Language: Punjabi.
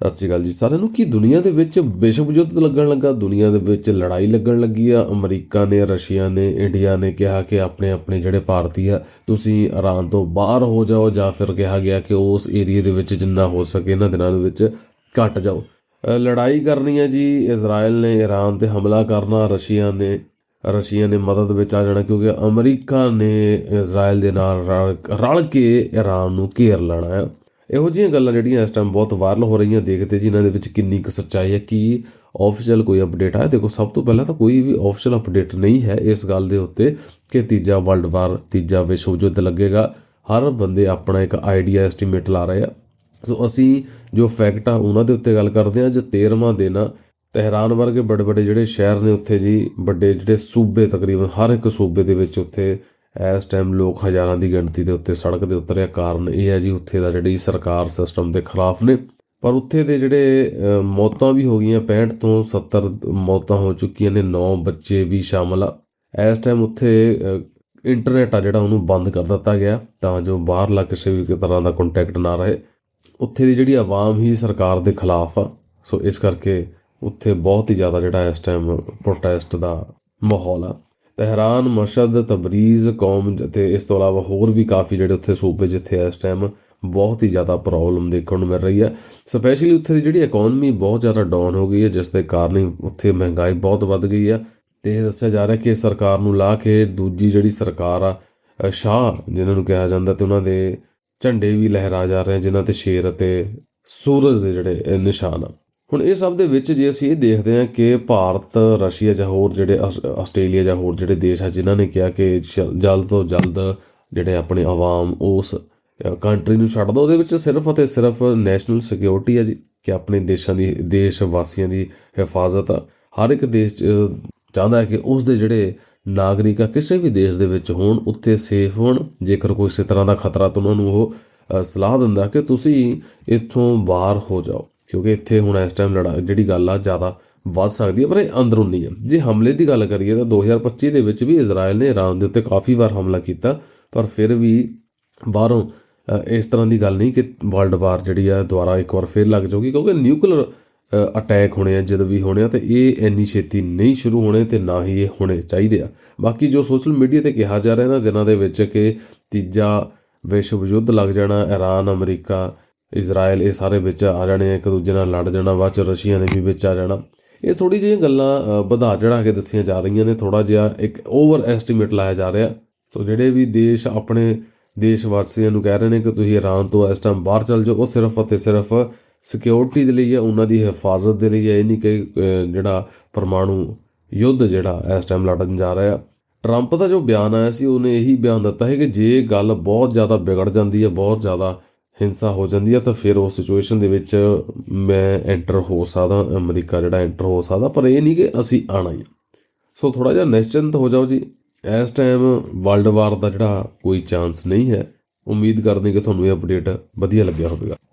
ਸਤਿ ਸ਼੍ਰੀ ਅਕਾਲ ਜੀ ਸਾਰਿਆਂ ਨੂੰ। ਕੀ ਦੁਨੀਆ ਦੇ ਵਿੱਚ ਵਿਸ਼ਵ ਯੁੱਧ ਲੱਗਣ ਲੱਗਾ? ਦੁਨੀਆ ਦੇ ਵਿੱਚ ਲੜਾਈ ਲੱਗਣ ਲੱਗੀ ਆ। ਅਮਰੀਕਾ ਨੇ, ਰਸ਼ੀਆ ਨੇ, ਇੰਡੀਆ ਨੇ ਕਿਹਾ ਕਿ ਆਪਣੇ ਆਪਣੇ ਜਿਹੜੇ ਭਾਰਤੀ ਆ, ਤੁਸੀਂ ਇਰਾਨ ਤੋਂ ਬਾਹਰ ਹੋ ਜਾਓ ਜਾਂ ਫਿਰ ਕਿਹਾ ਗਿਆ ਕਿ ਉਸ ਏਰੀਆ ਦੇ ਵਿੱਚ ਜਿੰਨਾ ਹੋ ਸਕੇ ਇਹਨਾਂ ਦਿਨਾਂ ਦੇ ਵਿੱਚ ਘਟ ਜਾਓ। ਲੜਾਈ ਕਰਨੀ ਹੈ ਜੀ। ਇਜ਼ਰਾਈਲ ਨੇ ਇਰਾਨ ਤੇ ਹਮਲਾ ਕਰਨਾ। ਰਸ਼ੀਆ ਨੇ ਰਸ਼ੀਆ ਨੇ ਮਦਦ ਵਿੱਚ ਆ ਜਾਣਾ ਕਿਉਂਕਿ ਅਮਰੀਕਾ ਨੇ ਇਜ਼ਰਾਈਲ ਦੇ ਨਾਲ ਰਲ ਰਲ ਕੇ ਇਰਾਨ ਨੂੰ ਘੇਰ ਲੈਣਾ ਹੈ ਇਹੋ ਜਿਹੀਆਂ ਗੱਲਾਂ ਜਿਹੜੀਆਂ ਇਸ ਟਾਈਮ ਬਹੁਤ ਵਾਇਰਲ ਹੋ ਰਹੀਆਂ, ਦੇਖਦੇ ਜੀ ਇਹਨਾਂ ਦੇ ਵਿੱਚ ਕਿੰਨੀ ਕੁ ਸੱਚਾਈ ਹੈ, ਕਿ ਆਫੀਸ਼ੀਅਲ ਕੋਈ ਅਪਡੇਟ ਹੈ ਦੇਖੋ, ਸਭ ਤੋਂ ਪਹਿਲਾਂ ਤਾਂ ਕੋਈ ਵੀ ਆਫੀਸ਼ੀਅਲ ਅਪਡੇਟ ਨਹੀਂ ਹੈ ਇਸ ਗੱਲ ਦੇ ਉੱਤੇ ਕਿ ਤੀਜਾ ਵਰਲਡ ਵਾਰ ਤੀਜਾ ਵਿਸ਼ਵ ਯੁੱਧ ਲੱਗੇਗਾ। ਹਰ ਬੰਦੇ ਆਪਣਾ ਇੱਕ ਆਈਡੀਆ ਐਸਟੀਮੇਟ ਲਾ ਰਹੇ ਆ। ਸੋ ਅਸੀਂ ਜੋ ਫੈਕਟ ਆ, ਉਹਨਾਂ ਦੇ ਉੱਤੇ ਗੱਲ ਕਰਦੇ ਹਾਂ। ਜੇ 13ਵਾਂ ਦਿਨ ਆ। ਤਹਿਰਾਨ ਵਰਗੇ ਬੜੇ ਵੱਡੇ ਜਿਹੜੇ ਸ਼ਹਿਰ ਨੇ ਉੱਥੇ ਜੀ, ਵੱਡੇ ਜਿਹੜੇ ਸੂਬੇ ਤਕਰੀਬਨ, ਹਰ ਇੱਕ ਸੂਬੇ ਦੇ ਵਿੱਚ ਉੱਥੇ ਇਸ ਟਾਈਮ ਲੋਕ ਹਜ਼ਾਰਾਂ ਦੀ ਗਿਣਤੀ ਦੇ ਉੱਤੇ ਸੜਕ ਦੇ ਉਤਰਿਆ। ਕਾਰਨ ਇਹ ਹੈ ਜੀ, ਉੱਥੇ ਦਾ ਜਿਹੜੀ ਸਰਕਾਰ ਸਿਸਟਮ ਦੇ ਖਿਲਾਫ ਨੇ। ਪਰ ਉੱਥੇ ਦੇ ਜਿਹੜੇ ਮੌਤਾਂ ਵੀ ਹੋ ਗਈਆਂ। 65 ਤੋਂ 70 ਮੌਤਾਂ ਹੋ ਚੁੱਕੀਆਂ ਨੇ। 9 ਬੱਚੇ ਵੀ ਸ਼ਾਮਲ ਆ। ਇਸ ਟਾਈਮ ਉੱਥੇ ਇੰਟਰਨੈਟ ਆ ਜਿਹੜਾ, ਉਹਨੂੰ ਬੰਦ ਕਰ ਦਿੱਤਾ ਗਿਆ। ਤਾਂ ਜੋ ਬਾਹਰਲਾ ਕਿਸੇ ਵੀ ਤਰ੍ਹਾਂ ਦਾ ਕੰਟੈਕਟ ਨਾ ਰਹੇ। ਉੱਥੇ ਦੀ ਜਿਹੜੀ ਆਵਾਮ ਹੀ ਸਰਕਾਰ ਦੇ ਖਿਲਾਫ ਆ। ਸੋ ਇਸ ਕਰਕੇ ਉੱਥੇ ਬਹੁਤ ਹੀ ਜ਼ਿਆਦਾ ਜਿਹੜਾ ਇਸ ਟਾਈਮ ਪ੍ਰੋਟੈਸਟ ਦਾ ਮਾਹੌਲ ਆ। ਤਹਿਰਾਨ ਮਸ਼ਹਦ ਤਬਰੀਜ਼, ਕੌਮ ਅਤੇ ਇਸ ਤੋਂ ਇਲਾਵਾ ਹੋਰ ਵੀ ਕਾਫੀ ਜਿਹੜੇ ਉੱਥੇ ਸੂਬੇ ਜਿੱਥੇ ਇਸ ਟਾਈਮ ਬਹੁਤ ਹੀ ਜ਼ਿਆਦਾ ਪ੍ਰੋਬਲਮ ਦੇਖਣ ਨੂੰ ਮਿਲ ਰਹੀ ਹੈ। ਸਪੈਸ਼ਲੀ ਉੱਥੇ ਦੀ ਜਿਹੜੀ ਇਕਨੋਮੀ ਬਹੁਤ ਜ਼ਿਆਦਾ ਡਾਊਨ ਹੋ ਗਈ ਹੈ, ਜਿਸ ਦੇ ਕਾਰਨ ਹੀ ਉੱਥੇ ਮਹਿੰਗਾਈ ਬਹੁਤ ਵੱਧ ਗਈ ਆ ਤੇ ਇਹ ਦੱਸਿਆ ਜਾ ਰਿਹਾ ਕਿ ਸਰਕਾਰ ਨੂੰ ਲਾ ਕੇ ਦੂਜੀ ਜਿਹੜੀ ਸਰਕਾਰ ਆ ਸ਼ਾਹ, ਜਿਨ੍ਹਾਂ ਨੂੰ ਕਿਹਾ ਜਾਂਦਾ ਤੇ ਉਹਨਾਂ ਦੇ ਝੰਡੇ ਵੀ ਲਹਿਰਾ ਜਾ ਰਹੇ ਜਿਨ੍ਹਾਂ ਤੇ ਸ਼ੇਰ ਅਤੇ ਸੂਰਜ ਦੇ ਜਿਹੜੇ ਨਿਸ਼ਾਨ ਆ। ਹੁਣ ਇਹ ਸਭ ਦੇ ਵਿੱਚ ਜੇ ਅਸੀਂ ਇਹ ਦੇਖਦੇ ਹਾਂ ਕਿ ਭਾਰਤ, ਰਸ਼ੀਆ ਜਾਂ ਹੋਰ ਜਿਹੜੇ ਆਸ- ਆਸਟ੍ਰੇਲੀਆ ਜਾਂ ਹੋਰ ਜਿਹੜੇ ਦੇਸ਼ ਆ, ਜਿਨ੍ਹਾਂ ਨੇ ਕਿਹਾ ਕਿ ਜਲ- ਜਲਦ ਤੋਂ ਜਲਦ ਜਿਹੜੇ ਆਪਣੇ ਆਵਾਮ ਉਸ ਕੰਟਰੀ ਨੂੰ ਛੱਡ ਦੋ, ਉਹਦੇ ਵਿੱਚ ਸਿਰਫ ਅਤੇ ਸਿਰਫ ਨੈਸ਼ਨਲ ਸਿਕਿਉਰਿਟੀ ਹੈ ਜੀ, ਕਿ ਆਪਣੇ ਦੇਸ਼ਾਂ ਦੀ, ਦੇਸ਼ ਵਾਸੀਆਂ ਦੀ ਹਿਫਾਜ਼ਤ ਆ। ਹਰ ਇੱਕ ਦੇਸ਼ 'ਚ ਚਾਹੁੰਦਾ ਹੈ ਕਿ ਉਸ ਦੇ ਜਿਹੜੇ ਨਾਗਰਿਕ ਆ, ਕਿਸੇ ਵੀ ਦੇਸ਼ ਦੇ ਵਿੱਚ ਹੋਣ, ਉੱਥੇ ਸੇਫ ਹੋਣ। ਜੇਕਰ ਕੋਈ ਇਸੇ ਤਰ੍ਹਾਂ ਦਾ ਖਤਰਾ ਤਾਂ ਉਹਨਾਂ ਨੂੰ ਉਹ ਸਲਾਹ ਦਿੰਦਾ ਕਿ ਤੁਸੀਂ ਇੱਥੋਂ ਬਾਹਰ ਹੋ ਜਾਓ। ਕਿਉਂਕਿ ਇੱਥੇ ਹੁਣ ਇਸ ਟਾਈਮ ਲੜਾ ਜਿਹੜੀ ਗੱਲ ਆ, ਜ਼ਿਆਦਾ ਵੱਧ ਸਕਦੀ ਹੈ ਪਰ ਇਹ ਅੰਦਰੂਨੀ ਹੈ ਜੇ ਹਮਲੇ ਦੀ ਗੱਲ ਕਰੀਏ ਤਾਂ 2025 ਦੇ ਵਿੱਚ ਵੀ ਇਜ਼ਰਾਈਲ ਨੇ ਇਰਾਨ ਦੇ ਉੱਤੇ ਕਾਫੀ ਵਾਰ ਹਮਲਾ ਕੀਤਾ, ਪਰ ਫਿਰ ਵੀ ਬਾਹਰੋਂ ਇਸ ਤਰ੍ਹਾਂ ਦੀ ਗੱਲ ਨਹੀਂ ਕਿ ਵਰਲਡ ਵਾਰ ਜਿਹੜੀ ਆ, ਦੁਬਾਰਾ ਇੱਕ ਵਾਰ ਫੇਰ ਲੱਗ ਜਾਊਗੀ, ਕਿਉਂਕਿ ਨਿਊਕਲੀਅਰ ਅਟੈਕ ਹੋਣੇ ਆ, ਜਦ ਵੀ ਹੋਣੇ ਆ, ਤੇ ਇਹ ਇੰਨੀ ਛੇਤੀ ਨਹੀਂ ਸ਼ੁਰੂ ਹੋਣੇ ਤੇ ਨਾ ਹੀ ਇਹ ਹੋਣੇ ਚਾਹੀਦੇ ਆ। ਬਾਕੀ ਜੋ ਸੋਸ਼ਲ ਮੀਡੀਆ ਤੇ ਕਿਹਾ ਜਾ ਰਿਹਾ ਇਹਨਾਂ ਦਿਨਾਂ ਦੇ ਵਿੱਚ ਕਿ ਤੀਜਾ ਵਿਸ਼ਵ ਯੁੱਧ ਲੱਗ ਜਾਣਾ ਈਰਾਨ ਅਮਰੀਕਾ ਇਜ਼ਰਾਈਲ ਇਹ ਸਾਰੇ ਵਿੱਚ ਆ ਜਾਣੇ ਇੱਕ ਦੂਜੇ ਨਾਲ ਲੜ ਜਾਣਾ, ਬਾਅਦ ਚ ਰਸ਼ੀਆ ਨੇ ਵੀ ਵਿੱਚ ਆ ਜਾਣਾ। ਇਹ ਥੋੜੀ ਜਿਹੀਆਂ ਗੱਲਾਂ ਵਧਾ ਚੜਾ ਕੇ ਦੱਸੀਆਂ ਜਾ ਰਹੀਆਂ ਨੇ ਥੋੜਾ ਜਿਹਾ ਇੱਕ ਓਵਰ ਐਸਟੀਮੇਟ ਲਾਇਆ ਜਾ ਰਿਹਾ। ਸੋ ਜਿਹੜੇ ਵੀ ਦੇਸ਼ ਆਪਣੇ ਦੇਸ਼ ਵਾਸੀਆਂ ਨੂੰ ਕਹਿ ਰਹੇ ਨੇ ਕਿ ਤੁਸੀਂ ਇਰਾਨ ਤੋਂ ਇਸ ਟਾਈਮ ਬਾਹਰ ਚੱਲ ਜਾਓ, ਉਹ ਸਿਰਫ ਅਤੇ ਸਿਰਫ ਸਿਕਿਉਰਿਟੀ ਦੇ ਲਈ ਹੈ, ਉਹਨਾਂ ਦੀ ਹਿਫਾਜ਼ਤ ਦੇ ਲਈ ਹੈ। ਇਹ ਨਹੀਂ ਕਿ ਜਿਹੜਾ ਪਰਮਾਣੂ ਯੁੱਧ ਜਿਹੜਾ ਇਸ ਟਾਈਮ ਲੜਨ ਜਾ ਰਿਹਾ। ਟਰੰਪ ਦਾ ਜੋ ਬਿਆਨ ਆਇਆ ਸੀ, ਉਹਨੇ ਇਹੀ ਬਿਆਨ ਦਿੱਤਾ ਹੈ ਕਿ ਜੇ ਗੱਲ ਬਹੁਤ ਜ਼ਿਆਦਾ ਵਿਗੜ ਜਾਂਦੀ ਹੈ, ਬਹੁਤ ਜ਼ਿਆਦਾ ਹਿੰਸਾ ਹੋ ਜਾਂਦੀ ਹੈ ਤਾਂ ਫਿਰ ਉਸ ਸਿਚੁਏਸ਼ਨ ਦੇ ਵਿੱਚ ਮੈਂ ਐਂਟਰ ਹੋ ਸਕਦਾ, ਅਮਰੀਕਾ ਜਿਹੜਾ ਐਂਟਰ ਹੋ ਸਕਦਾ, ਪਰ ਇਹ ਨਹੀਂ ਕਿ ਅਸੀਂ ਆਣਾ ਹੀ ਸੋ ਥੋੜਾ ਜਿਹਾ ਨਿਸ਼ਚਿੰਤ ਹੋ ਜਾਓ ਜੀ। ਇਸ ਟਾਈਮ ਵਰਲਡ ਵਾਰ ਦਾ ਜਿਹੜਾ ਕੋਈ ਚਾਂਸ ਨਹੀਂ ਹੈ, ਉਮੀਦ ਕਰਦੇ ਕਿ ਤੁਹਾਨੂੰ ਇਹ ਅਪਡੇਟ ਵਧੀਆ ਲੱਗਿਆ ਹੋਵੇਗਾ।